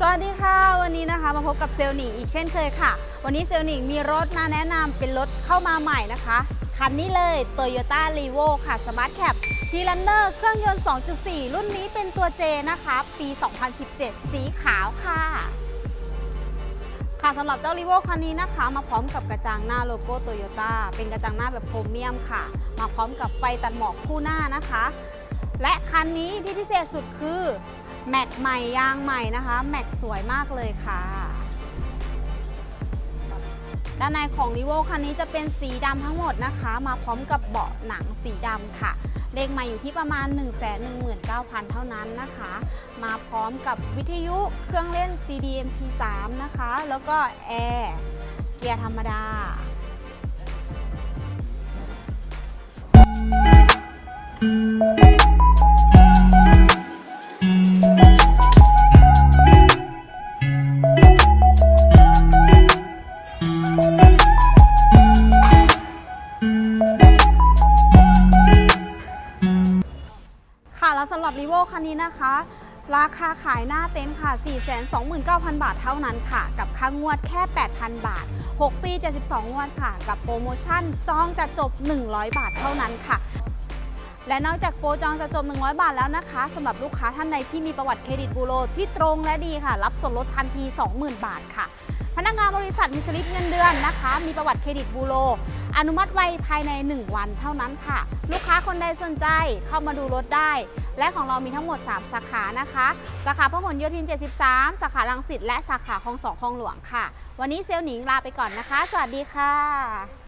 สวัสดีค่ะ วันนี้นะคะมาพบกับเซลล์หนิงอีกเช่นเคยค่ะ วันนี้เซลล์หนิงมีรถมาแนะนำเป็นรถเข้ามาใหม่นะคะ คันนี้เลย Toyota r e v o ค่ะ Smart Cap p l a n n e r เครื่องยนต์ 2.4 รุ่นนี้เป็นตัว J นะคะ ปี 2017 สีขาวค่ะ ค่ะสำหรับเจ้า r e v o คันนี้นะคะ มาพร้อมกับกระจังหน้าโลโก้โตโยต้าเป็นกระจังหน้าแบบโพรเมียมค่ะ มาพร้อมกับไฟตัดหมอกคู่หน้านะคะ และคันนี้ที่พิเศษสุดคือ แม็กใหม่ยางใหม่นะคะ แม็กสวยมากเลยค่ะ ด้านในของ r ีโวคันนี้จะเป็นสีดำทั้งหมดนะคะ มาพร้อมกับเบาะหนังสีดำค่ะเลขใหม่อยู่ที่ประมาณ 1 1 9 0 0 0 เท่านั้นนะคะ มาพร้อมกับวิทยุเครื่องเล่น CD MP3 นะคะ แล้วก็แอร์เกียร์ธรรมดาค่ะ สำหรับ r ีโวคันนี้นะคะ ราคาขายหน้าเต็นท์ค่ะ 429,000 บาทเท่านั้นค่ะ กับค่างวดแค่ 8,000 บาท 6 ปี 72 งวดค่ะ กับโปรโมชั่นจองจะจบ 100 บาทเท่านั้นค่ะและนอกจากโปรจองจะจบ 100 บาทแล้วนะคะสำหรับลูกค้าท่านใดที่มีประวัติเครดิตบูโรที่ตรงและดีค่ะ รับส่วนลดทันที 20,000 บาทค่ะ พนักงานบริษัทมีสลิปเงินเดือนนะคะ มีประวัติเครดิตบูโร อนุมัติไวภายใน 1 วันเท่านั้นค่ะ ลูกค้าคนใดสนใจเข้ามาดูรถได้ และของเรามีทั้งหมด 3 สาขานะคะ สาขาพหลโยธิน 73 สาขาลังสิตและสาขาคลองสองคลองหลวงค่ะ วันนี้เซลล์หนิงลาไปก่อนนะคะ สวัสดีค่ะ